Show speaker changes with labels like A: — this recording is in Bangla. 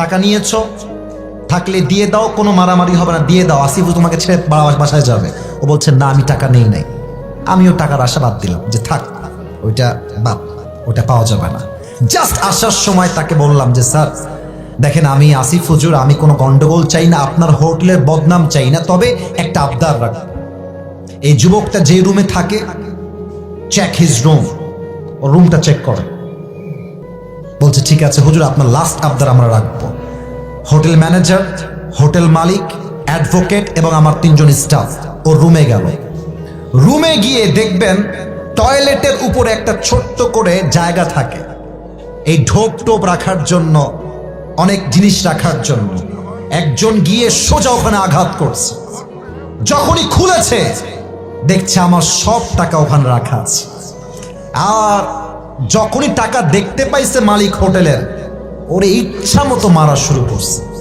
A: টাকা নিয়েছো, থাকলে দিয়ে দাও, কোনো মারামারি হবে না, দিয়ে দাও। আসিফ তোমাকে ছেড়ে বাসায় যাবে। ও বলছে, না, আমি টাকা নেই নাই। আমিও টাকার আশা বাদ দিলাম যে থাক, ওইটা বাদ ওটা পাওয়া যাবে না। জাস্ট আসার সময় তাকে বললাম যে, স্যার, দেখেন, আমি আসিফ হুজুর, আমি কোনো গন্ডগোল চাই না, আপনার হোটেলের বদনাম চাই না, তবে একটা আবদার রাখ এই যুবকটা যে রুমে থাকে চেক হিজ রুম ও রুমটা চেক করে। বলছে, ঠিক আছে, হুজুর, আপনার লাস্ট আবদার আমরা রাখব। হোটেল ম্যানেজার, হোটেল মালিক, অ্যাডভোকেট এবং আমার তিনজন স্টাফ ও রুমে গেল। রুমে গিয়ে দেখবেন টয়লেটের উপরে একটা ছোট্ট করে জায়গা থাকে। এই ঢোপ টোপ রাখার জন্য, অনেক জিনিস রাখার জন্য। একজন গিয়ে সোজা ওখানে আঘাত করছে। যখনই খুলেছে, দেখছে আমার সব টাকা ওখানে রাখা আছে। আর যখনই টাকা দেখতে পাইছে মালিক হোটেলের ওরে ইচ্ছা মতো মারা শুরু করছে।